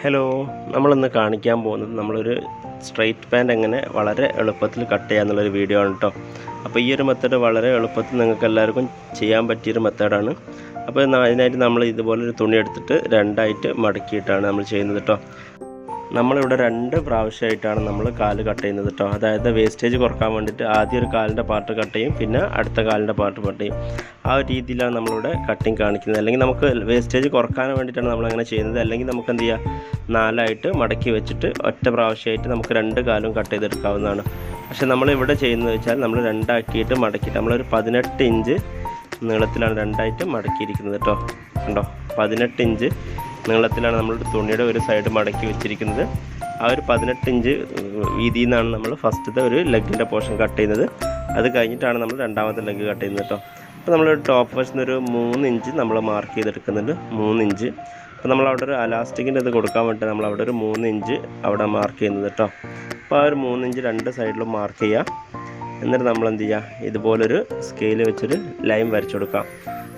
Hello നമ്മളിന്ന് കാണിക്കാൻ പോകുന്നത് നമ്മളൊരു സ്ട്രൈറ്റ് പാന്റ് എങ്ങനെ വളരെ എളുപ്പത്തിൽ കട്ട് ചെയ്യാമെന്നുള്ളൊരു വീഡിയോ ആണ് കേട്ടോ അപ്പോൾ ഈ ഒരു മെത്തേഡ് വളരെ എളുപ്പത്തിൽ നിങ്ങൾക്ക് എല്ലാവർക്കും ചെയ്യാൻ പറ്റിയൊരു മെത്തേഡാണ് അപ്പോൾ അതിനായിട്ട് നമ്മൾ ഇതുപോലൊരു തുണി എടുത്തിട്ട് രണ്ടായിട്ട് മടക്കിയിട്ടാണ് നമ്മൾ ചെയ്യുന്നത് കേട്ടോ നമ്മളിവിടെ രണ്ട് പ്രാവശ്യമായിട്ടാണ് നമ്മൾ കാൽ കട്ട് ചെയ്യുന്നത് കേട്ടോ. അതായത് വേസ്റ്റേജ് കുറയ്ക്കാൻ വേണ്ടിയിട്ട് ആദ്യം ഒരു കാലിന്റെ പാർട്ട് കട്ട് ചെയ്യും പിന്നെ അടുത്ത കാലിന്റെ പാർട്ട് കട്ട് ചെയ്യും. ആ ഒരു രീതിയിലാണ് നമ്മളിവിടെ കട്ടിങ് കാണിക്കുന്നത്. അല്ലെങ്കിൽ നമുക്ക് വേസ്റ്റേജ് കുറയ്ക്കാൻ വേണ്ടിയിട്ടാണ് നമ്മളങ്ങനെ ചെയ്യുന്നത്. അല്ലെങ്കിൽ നമുക്ക് എന്ത് ചെയ്യുക നാലായിട്ട് മടക്കി വെച്ചിട്ട് ഒറ്റ പ്രാവശ്യമായിട്ട് നമുക്ക് രണ്ട് കാലും കട്ട് ചെയ്തെടുക്കാവുന്നതാണ്. പക്ഷേ നമ്മളിവിടെ ചെയ്യുന്നത് വെച്ചാൽ നമ്മൾ രണ്ടാക്കിയിട്ട് മടക്കിയിട്ട് നമ്മളൊരു പതിനെട്ട് ഇഞ്ച് നീളത്തിലാണ് രണ്ടായിട്ട് മടക്കിയിരിക്കുന്നത് കേട്ടോ. കണ്ടോ? പതിനെട്ട് ഇഞ്ച് നീളത്തിലാണ് നമ്മൾ തുണിയുടെ ഒരു സൈഡ് മടക്കി വെച്ചിരിക്കുന്നത്. ആ ഒരു പതിനെട്ട് ഇഞ്ച് വീതിയിൽ നിന്നാണ് നമ്മൾ ഫസ്റ്റത്തെ ഒരു ലെഗിന്റെ പോർഷൻ കട്ട് ചെയ്യുന്നത്. അത് കഴിഞ്ഞിട്ടാണ് നമ്മൾ രണ്ടാമത്തെ ലെഗ് കട്ട് ചെയ്യുന്നത് കേട്ടോ. അപ്പോൾ നമ്മൾ ടോപ്പ് വശത്ത് ഒരു മൂന്ന് ഇഞ്ച് നമ്മൾ മാർക്ക് ചെയ്തെടുക്കുന്നുണ്ട്. മൂന്ന് ഇഞ്ച് അപ്പോൾ നമ്മൾ അവിടെ ഒരു അലാസ്റ്റിക്കിന്റെ ഇത് കൊടുക്കാൻ വേണ്ടി നമ്മൾ അവിടെ ഒരു മൂന്ന് ഇഞ്ച് അവിടെ മാർക്ക് ചെയ്യുന്നത് കേട്ടോ. അപ്പോൾ ആ ഒരു മൂന്ന് ഇഞ്ച് രണ്ട് സൈഡിലും മാർക്ക് ചെയ്യുക. എന്നിട്ട് നമ്മൾ എന്ത് ചെയ്യുക? ഇതുപോലൊരു സ്കെയിൽ വെച്ചൊരു ലൈൻ വരച്ചു കൊടുക്കാം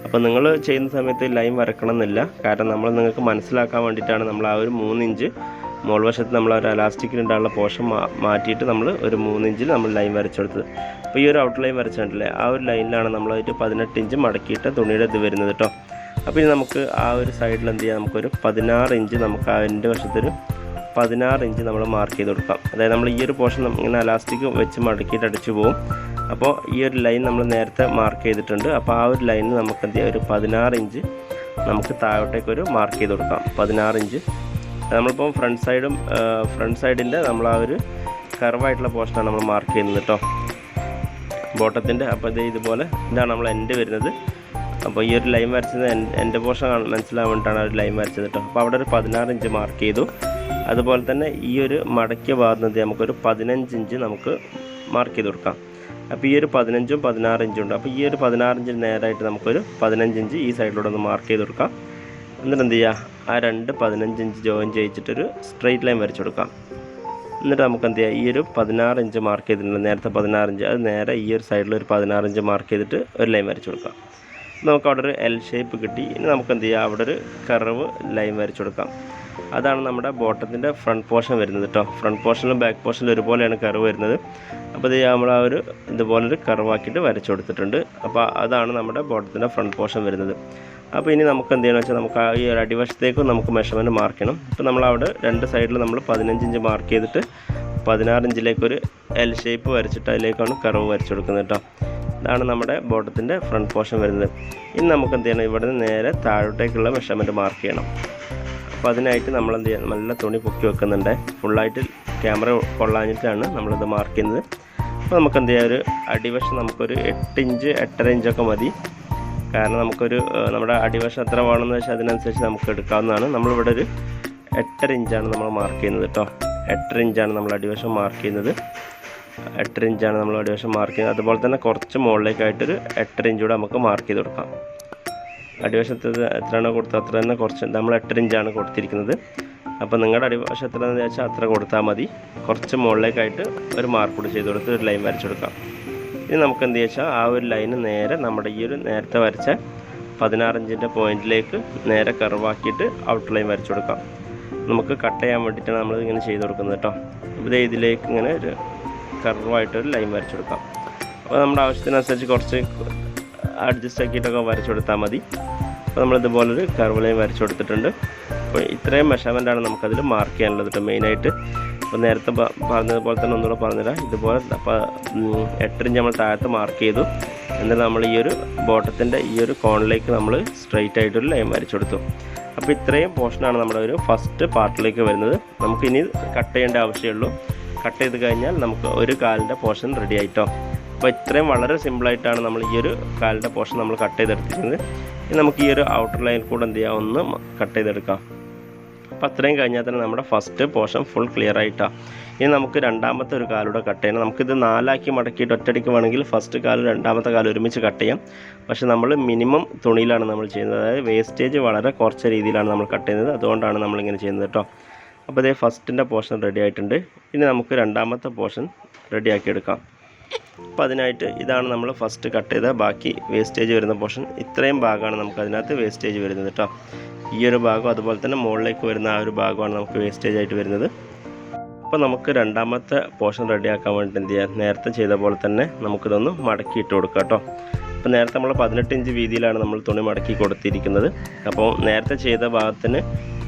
അപ്പോൾ നിങ്ങൾ ചെയ്യുന്ന സമയത്ത് ലൈൻ വരക്കണം എന്നില്ല കാരണം നമ്മൾ നിങ്ങൾക്ക് മനസ്സിലാക്കാൻ വേണ്ടിയിട്ടാണ് നമ്മൾ ആ ഒരു മൂന്ന് ഇഞ്ച് മോൾ വശത്ത് നമ്മൾ ഒരു അലാസ്റ്റിക്കിലുണ്ടാകുന്ന പോഷൻ മാറ്റിയിട്ട് നമ്മൾ ഒരു മൂന്ന് ഇഞ്ചിൽ നമ്മൾ ലൈൻ വരച്ചെടുത്തത്. അപ്പോൾ ഈ ഒരു ഔട്ട് ലൈൻ വരച്ചിട്ടില്ലേ ആ ഒരു ലൈനിലാണ് നമ്മൾ ഒരു പതിനെട്ട് ഇഞ്ച് മടക്കിയിട്ട് തുണിയുടെ ഇത് വരുന്നത് കേട്ടോ അപ്പോൾ ഇനി നമുക്ക് ആ ഒരു സൈഡിൽ എന്ത് ചെയ്യാം? നമുക്കൊരു പതിനാറ് ഇഞ്ച് നമുക്ക് അതിന്റെ വശത്തൊരു പതിനാറ് ഇഞ്ച് നമ്മൾ മാർക്ക് ചെയ്ത് കൊടുക്കാം. അതായത് നമ്മൾ ഈ ഒരു പോർഷൻ ഇങ്ങനെ അലാസ്റ്റിക് വെച്ച് മടക്കിയിട്ട് അടിച്ചു പോകും അപ്പോൾ ഈ ഒരു ലൈൻ നമ്മൾ നേരത്തെ മാർക്ക് ചെയ്തിട്ടുണ്ട്. അപ്പോൾ ആ ഒരു ലൈനിൽ നമുക്ക് എന്ത് ചെയ്യാം? ഒരു പതിനാറ് ഇഞ്ച് നമുക്ക് താഴോട്ടേക്ക് ഒരു മാർക്ക് ചെയ്ത് കൊടുക്കാം. പതിനാറ് ഇഞ്ച് നമ്മളിപ്പോൾ ഫ്രണ്ട് സൈഡും ഫ്രണ്ട് സൈഡിന്റെ നമ്മൾ ആ ഒരു കർവായിട്ടുള്ള പോർഷനാണ് നമ്മൾ മാർക്ക് ചെയ്യുന്നത് കേട്ടോ ബോട്ടത്തിന്റെ അപ്പോൾ ഇത് ഇതുപോലെ ഇതാണ് നമ്മൾ എൻഡ് വരുന്നത്. അപ്പോൾ ഈ ഒരു ലൈൻ വരച്ചത് എന്റെ പോർഷൻ മനസ്സിലാവാൻ വേണ്ടിയിട്ടാണ് ആ ഒരു ലൈൻ വരച്ചത് കേട്ടോ അപ്പോൾ അവിടെ ഒരു പതിനാറ് ഇഞ്ച് മാർക്ക് ചെയ്തു. അതുപോലെ തന്നെ ഈ ഒരു മടക്കിയ ഭാഗത്ത് നമുക്കൊരു പതിനഞ്ച് ഇഞ്ച് നമുക്ക് മാർക്ക് ചെയ്ത് കൊടുക്കാം. അപ്പോൾ ഈ ഒരു പതിനഞ്ചും പതിനാറ് ഇഞ്ചും ഉണ്ട്. അപ്പോൾ ഈ ഒരു പതിനാറ് ഇഞ്ചിന് നേരായിട്ട് നമുക്കൊരു പതിനഞ്ച് ഇഞ്ച് ഈ സൈഡിലൂടെ ഒന്ന് മാർക്ക് ചെയ്ത് കൊടുക്കാം. എന്നിട്ട് എന്ത് ചെയ്യുക ആ രണ്ട് പതിനഞ്ച് ഇഞ്ച് ജോയിൻ ചെയ്യിച്ചിട്ടൊരു സ്ട്രെയിറ്റ് ലൈൻ വരച്ചു കൊടുക്കാം. എന്നിട്ട് നമുക്ക് എന്ത് ചെയ്യാം? ഈ ഒരു പതിനാറ് ഇഞ്ച് മാർക്ക് ചെയ്തിട്ടുണ്ട്. നേരത്തെ പതിനാറ് ഇഞ്ച്. അത് നേരെ ഈ ഒരു സൈഡിൽ ഒരു പതിനാറ് ഇഞ്ച് മാർക്ക് ചെയ്തിട്ട് ഒരു ലൈൻ വരച്ചു കൊടുക്കാം. നമുക്ക് അവിടെ ഒരു എൽ ഷേപ്പ് കിട്ടി. ഇനി നമുക്ക് എന്ത് ചെയ്യാം? അവിടെ ഒരു കർവ് ലൈൻ വരച്ചു കൊടുക്കാം. അതാണ് നമ്മുടെ ബോട്ടത്തിന്റെ ഫ്രണ്ട് പോർഷൻ വരുന്നത് കേട്ടോ ഫ്രണ്ട് പോർഷനിലും ബാക്ക് പോർഷനിലും ഒരുപോലെയാണ് കർവ് വരുന്നത്. അപ്പോൾ ഇത് നമ്മൾ ആ ഒരു ഇതുപോലൊരു കർവാക്കിയിട്ട് വരച്ചു കൊടുത്തിട്ടുണ്ട്. അപ്പോൾ അതാണ് നമ്മുടെ ബോട്ടത്തിന്റെ ഫ്രണ്ട് പോർഷൻ വരുന്നത്. അപ്പോൾ ഇനി നമുക്ക് എന്ത് ചെയ്യണമെന്ന് വെച്ചാൽ നമുക്ക് ഈ ഒരു അടിവശത്തേക്കും നമുക്ക് മെഷർമെന്റ് മാർക്ക് ചെയ്യണം. അപ്പോൾ നമ്മൾ അവിടെ രണ്ട് സൈഡിൽ നമ്മൾ പതിനഞ്ച് ഇഞ്ച് മാർക്ക് ചെയ്തിട്ട് പതിനാറ് ഇഞ്ചിലേക്ക് ഒരു എൽ ഷേപ്പ് വരച്ചിട്ട് അതിലേക്കാണ് കർവ് വരച്ചു കൊടുക്കുന്നത് കേട്ടോ ഇതാണ് നമ്മുടെ ബോട്ടത്തിന്റെ ഫ്രണ്ട് പോർഷൻ വരുന്നത്. ഇനി നമുക്ക് എന്ത് ചെയ്യണം? ഇവിടെ നിന്ന് നേരെ താഴോട്ടേക്കുള്ള മെഷർമെന്റ് മാർക്ക് ചെയ്യണം. അപ്പോൾ അതിനായിട്ട് നമ്മൾ എന്ത് ചെയ്യുക നല്ല തുണി പൊക്കി വെക്കുന്നുണ്ട്. ഫുള്ളായിട്ട് ക്യാമറ കൊള്ളാഞ്ഞിട്ടാണ് നമ്മളിത് മാർക്ക് ചെയ്യുന്നത്. അപ്പോൾ നമുക്ക് എന്ത് ചെയ്യാം ഒരു അടിവശം നമുക്കൊരു എട്ട് ഇഞ്ച് എട്ടര ഇഞ്ചൊക്കെ മതി. കാരണം നമുക്കൊരു നമ്മുടെ അടിവശം എത്ര വേണമെന്ന് വെച്ചാൽ അതിനനുസരിച്ച് നമുക്ക് എടുക്കാവുന്നതാണ്. നമ്മളിവിടെ ഒരു എട്ടര ഇഞ്ചാണ് നമ്മൾ മാർക്ക് ചെയ്യുന്നത് കേട്ടോ എട്ടര ഇഞ്ചാണ് നമ്മൾ അടിവശം മാർക്ക് ചെയ്യുന്നത്. എട്ടര ഇഞ്ചാണ് നമ്മൾ അടിവശം മാർക്ക് ചെയ്യുന്നത്. അതുപോലെ തന്നെ കുറച്ച് മുകളിലേക്കായിട്ടൊരു എട്ടര ഇഞ്ച് നമുക്ക് മാർക്ക് ചെയ്ത് കൊടുക്കാം. അടിവശത്ത് എത്രയാണോ കൊടുത്തത് അത്ര തന്നെ കുറച്ച് നമ്മൾ എട്ടര ഇഞ്ചാണ് കൊടുത്തിരിക്കുന്നത്. അപ്പോൾ നിങ്ങളുടെ അടിവശം എന്ന് വെച്ചാൽ അത്ര കൊടുത്താൽ മതി. കുറച്ച് മുകളിലേക്കായിട്ട് ഒരു മാർക്ക് കൂടി ചെയ്ത് കൊടുത്ത് ഒരു ലൈൻ വരച്ചു കൊടുക്കാം. ഇനി നമുക്ക് എന്ത് വെച്ചാൽ ആ ഒരു ലൈന് നേരെ നമ്മുടെ ഈ ഒരു നേരത്തെ വരച്ച പതിനാറ് ഇഞ്ചിന്റെ പോയിന്റിലേക്ക് നേരെ കർവാക്കിയിട്ട് ഔട്ട് ലൈൻ വരച്ചു കൊടുക്കാം. നമുക്ക് കട്ട് ചെയ്യാൻ വേണ്ടിയിട്ടാണ് നമ്മൾ ഇങ്ങനെ ചെയ്ത് കൊടുക്കുന്നത് കേട്ടോ. ഇത് ഇതിലേക്ക് ഇങ്ങനെ ഒരു കർവായിട്ടൊരു ലൈൻ വരച്ചു കൊടുക്കാം. അപ്പോൾ നമ്മുടെ ആവശ്യത്തിനനുസരിച്ച് കുറച്ച് അഡ്ജസ്റ്റ് ആക്കിയിട്ടൊക്കെ വരച്ചു കൊടുത്താൽ മതി. അപ്പോൾ നമ്മൾ ഇതുപോലൊരു കർവ് ലൈൻ വരച്ചു കൊടുത്തിട്ടുണ്ട്. അപ്പോൾ ഇത്രയും മെഷർമെന്റാണ് നമുക്കതിൽ മാർക്ക് ചെയ്യാനുള്ളത് കേട്ടോ മെയിനായിട്ട് അപ്പോൾ നേരത്തെ പറഞ്ഞതുപോലെ തന്നെ ഒന്നുകൂടെ പറഞ്ഞുതരാം. ഇതുപോലെ അപ്പോൾ എട്ടരിഞ്ച് നമ്മൾ താഴത്ത് മാർക്ക് ചെയ്തു. എന്നിട്ട് നമ്മൾ ഈ ഒരു ബോട്ടത്തിന്റെ ഈ ഒരു കോണിലേക്ക് നമ്മൾ സ്ട്രെയിറ്റ് ആയിട്ടൊരു ലൈൻ വരച്ചു കൊടുത്തു. അപ്പോൾ ഇത്രയും പോർഷനാണ് നമ്മുടെ ഒരു ഫസ്റ്റ് പാർട്ടിലേക്ക് വരുന്നത്. നമുക്ക് ഇനി കട്ട് ചെയ്യേണ്ട ആവശ്യമുള്ളൂ. കട്ട് ചെയ്ത് കഴിഞ്ഞാൽ നമുക്ക് ഒരു കാലിന്റെ പോർഷൻ റെഡി ആയിട്ടോ. അപ്പോൾ ഇത്രയും വളരെ സിമ്പിളായിട്ടാണ് നമ്മൾ ഈ ഒരു കാലിന്റെ പോർഷൻ നമ്മൾ കട്ട് ചെയ്തെടുത്തിരിക്കുന്നത്. നമുക്ക് ഈ ഒരു ഔട്ടർ ലൈൻ കൂടെ എന്ത് ചെയ്യാം? ഒന്ന് കട്ട് ചെയ്തെടുക്കാം. അപ്പോൾ അത്രയും കഴിഞ്ഞാൽ തന്നെ നമ്മുടെ ഫസ്റ്റ് പോർഷൻ ഫുൾ ക്ലിയർ ആയിട്ടാണ് ഇനി നമുക്ക് രണ്ടാമത്തെ ഒരു കാലൂടെ കട്ട് ചെയ്യണം നമുക്കിത് നാലാക്കി മടക്കിയിട്ട് ഒറ്റയടിക്ക് വേണമെങ്കിൽ ഫസ്റ്റ് കാലും രണ്ടാമത്തെ കാലും ഒരുമിച്ച് കട്ട് ചെയ്യാം. പക്ഷേ നമ്മൾ മിനിമം തുണിയിലാണ് നമ്മൾ ചെയ്യുന്നത്. അതായത് വേസ്റ്റേജ് വളരെ കുറച്ച രീതിയിലാണ് നമ്മൾ കട്ട് ചെയ്യുന്നത്. അതുകൊണ്ടാണ് നമ്മളിങ്ങനെ ചെയ്യുന്നത് കേട്ടോ അപ്പോൾ ഇതേ ഫസ്റ്റിന്റെ പോർഷൻ റെഡി ആയിട്ടുണ്ട്. ഇനി നമുക്ക് രണ്ടാമത്തെ പോർഷൻ റെഡിയാക്കി എടുക്കാം. അപ്പോൾ അതിനായിട്ട് ഇതാണ് നമ്മൾ ഫസ്റ്റ് കട്ട് ചെയ്ത. ബാക്കി വേസ്റ്റേജ് വരുന്ന പോർഷൻ ഇത്രയും ഭാഗമാണ് നമുക്ക് അതിനകത്ത് വേസ്റ്റേജ് വരുന്നത് കേട്ടോ ഈ ഒരു ഭാഗം അതുപോലെ തന്നെ മുകളിലേക്ക് വരുന്ന ആ ഒരു ഭാഗമാണ് നമുക്ക് വേസ്റ്റേജ് ആയിട്ട് വരുന്നത്. അപ്പോൾ നമുക്ക് രണ്ടാമത്തെ പോർഷൻ റെഡിയാക്കാൻ വേണ്ടി എന്ത് ചെയ്യാം? നേരത്തെ ചെയ്ത പോലെ തന്നെ നമുക്കിതൊന്ന് മടക്കി ഇട്ട് കൊടുക്കാം കേട്ടോ അപ്പോൾ നേരത്തെ നമ്മൾ പതിനെട്ട് ഇഞ്ച് വീതിയിലാണ് നമ്മൾ തുണി മടക്കി കൊടുത്തിരിക്കുന്നത്. അപ്പോൾ നേരത്തെ ചെയ്ത ഭാഗത്തിന്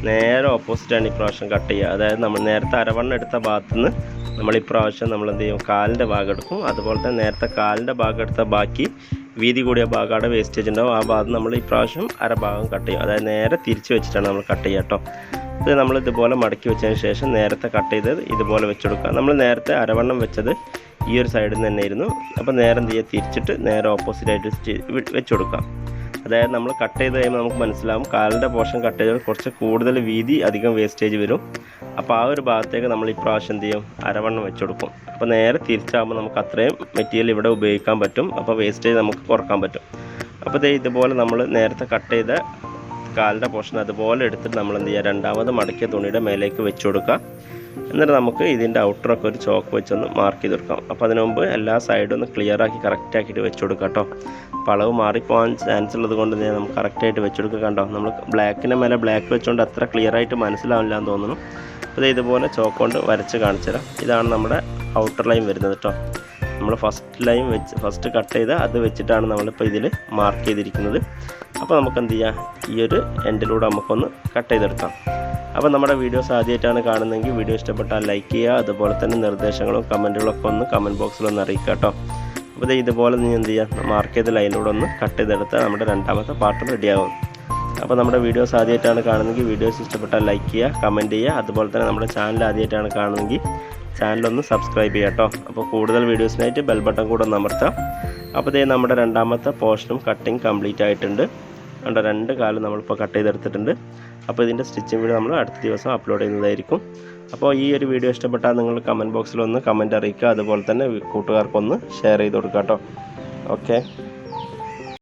നേരെ ഓപ്പോസിറ്റാണ് ഇപ്രാവശ്യം കട്ട് ചെയ്യുക. അതായത് നമ്മൾ നേരത്തെ അരവണ്ണം എടുത്ത ഭാഗത്ത് നിന്ന് നമ്മൾ ഇപ്രാവശ്യം നമ്മൾ എന്ത് ചെയ്യും? കാലിന്റെ ഭാഗം എടുക്കും. അതുപോലെ തന്നെ നേരത്തെ കാലിന്റെ ഭാഗം എടുത്ത ബാക്കി വീതി കൂടിയ ഭാഗമാണ് വേസ്റ്റേജ് ഉണ്ടാവും. ആ ഭാഗം നമ്മൾ ഇപ്രാവശ്യം അരഭാഗം കട്ട് ചെയ്യും. അതായത് നേരെ തിരിച്ച് വെച്ചിട്ടാണ് നമ്മൾ കട്ട് ചെയ്യുക കേട്ടോ. ഇത് നമ്മൾ ഇതുപോലെ മടക്കി വെച്ചതിന് ശേഷം നേരത്തെ കട്ട് ചെയ്തത് ഇതുപോലെ വെച്ചെടുക്കുക നമ്മൾ നേരത്തെ അരവണ്ണം വെച്ചത് ഈ ഒരു സൈഡിൽ നിന്ന് തന്നെ തന്നെയായിരുന്നു. അപ്പോൾ നേരെ എന്ത് ചെയ്യുക? തിരിച്ചിട്ട് നേരെ ഓപ്പോസിറ്റായിട്ട് വെച്ച് കൊടുക്കാം അതായത് നമ്മൾ കട്ട് ചെയ്ത് കഴിയുമ്പോൾ നമുക്ക് മനസ്സിലാവും കാലിന്റെ പോർഷൻ കട്ട് ചെയ്താൽ കുറച്ച് കൂടുതൽ വീതി അധികം വേസ്റ്റേജ് വരും. അപ്പോൾ ആ ഒരു ഭാഗത്തേക്ക് നമ്മൾ ഈ പ്രാവശ്യം എന്ത് ചെയ്യും? അരവണ്ണം വെച്ച് കൊടുക്കും. അപ്പോൾ നേരെ തിരിച്ചാകുമ്പോൾ നമുക്ക് അത്രയും മെറ്റീരിയൽ ഇവിടെ ഉപയോഗിക്കാൻ പറ്റും. അപ്പോൾ വേസ്റ്റേജ് നമുക്ക് കുറയ്ക്കാൻ പറ്റും. അപ്പോൾ ദേ ഇതുപോലെ നമ്മൾ നേരത്തെ കട്ട് ചെയ്ത കാലിന്റെ പോർഷൻ അതുപോലെ എടുത്തിട്ട് നമ്മൾ എന്ത് ചെയ്യുക? രണ്ടാമത് മടക്കിയ തുണിയുടെ മേലേക്ക് വെച്ച് കൊടുക്കുക. എന്നിട്ട് നമുക്ക് ഇതിന്റെ ഔട്ടറൊക്കെ ഒരു ചോക്ക് വെച്ചൊന്ന് മാർക്ക് ചെയ്ത് കൊടുക്കാം അപ്പോൾ അതിനു മുമ്പ് എല്ലാ സൈഡും ഒന്ന് ക്ലിയർ ആക്കി കറക്റ്റ് ആക്കിയിട്ട് വെച്ച് കൊടുക്കാം കേട്ടോ അളവ് മാറിപ്പോകാൻ ചാൻസ് ഉള്ളത് കൊണ്ട് തന്നെ നമുക്ക് കറക്റ്റായിട്ട് വെച്ച് കൊടുക്കുക കണ്ടോ. നമ്മൾ ബ്ലാക്കിന്റെ മേലെ ബ്ലാക്ക് വെച്ചുകൊണ്ട് അത്ര ക്ലിയർ ആയിട്ട് മനസ്സിലാവില്ല എന്ന് തോന്നുന്നു. അപ്പോൾ ഇതുപോലെ ചോക്ക് കൊണ്ട് വരച്ച് കാണിച്ചു തരാം. ഇതാണ് നമ്മുടെ ഔട്ടർ ലൈൻ വരുന്നത് കേട്ടോ. നമ്മൾ ഫസ്റ്റ് ലൈൻ വെച്ച് ഫസ്റ്റ് കട്ട് ചെയ്ത് അത് വെച്ചിട്ടാണ് നമ്മളിപ്പോൾ ഇതിൽ മാർക്ക് ചെയ്തിരിക്കുന്നത്. അപ്പോൾ നമുക്ക് എന്ത് ചെയ്യാം? ഈ ഒരു എൻഡിലൂടെ നമുക്കൊന്ന് കട്ട് ചെയ്തെടുക്കാം. അപ്പോൾ നമ്മുടെ വീഡിയോസ് ആദ്യമായിട്ടാണ് കാണുന്നതെങ്കിൽ വീഡിയോ ഇഷ്ടപ്പെട്ടാൽ ലൈക്ക് ചെയ്യുക അതുപോലെ തന്നെ നിർദ്ദേശങ്ങളും കമന്റുകളൊക്കെ ഒന്ന് കമന്റ് ബോക്സിൽ ഒന്ന് അറിയിക്കുക കേട്ടോ. അപ്പോൾ ദേ ഇതുപോലെ നീ എന്ത് ചെയ്യുക മാർക്ക് ചെയ്ത ലൈനിലൂടെ ഒന്ന് കട്ട് ചെയ്തെടുത്താൽ നമ്മുടെ രണ്ടാമത്തെ പാർട്ട് റെഡിയാകും അപ്പോൾ നമ്മുടെ വീഡിയോസ് ആദ്യമായിട്ടാണ് കാണുന്നതെങ്കിൽ വീഡിയോസ് ഇഷ്ടപ്പെട്ടാൽ ലൈക്ക് ചെയ്യുക കമന്റ് ചെയ്യുക അതുപോലെ തന്നെ നമ്മുടെ ചാനൽ ആദ്യമായിട്ടാണ് കാണുന്നതെങ്കിൽ ചാനലൊന്ന് സബ്സ്ക്രൈബ് ചെയ്യുക കേട്ടോ. അപ്പോൾ കൂടുതൽ വീഡിയോസിനായിട്ട് ബെൽ ബട്ടൺ കൂടെ ഒന്ന് അമർത്താം. അപ്പോൾ ഇതേ നമ്മുടെ രണ്ടാമത്തെ പോർഷനും കട്ടിങ് കംപ്ലീറ്റ് ആയിട്ടുണ്ട്. കണ്ടോ രണ്ട് കാലം നമ്മളിപ്പോൾ കട്ട് ചെയ്തെടുത്തിട്ടുണ്ട്. അപ്പോൾ ഇതിന്റെ സ്റ്റിച്ചിങ് വീഡിയോ നമ്മൾ അടുത്ത ദിവസം അപ്ലോഡ് ചെയ്യുന്നതായിരിക്കും. അപ്പോൾ ഈ ഒരു വീഡിയോ ഇഷ്ടപ്പെട്ടാൽ നിങ്ങൾ കമന്റ് ബോക്സിലൊന്ന് കമന്റ് അറിയിക്കുക. അതുപോലെ തന്നെ കൂട്ടുകാർക്കൊന്ന് ഷെയർ ചെയ്ത് കൊടുക്കുക കേട്ടോ. ഓക്കെ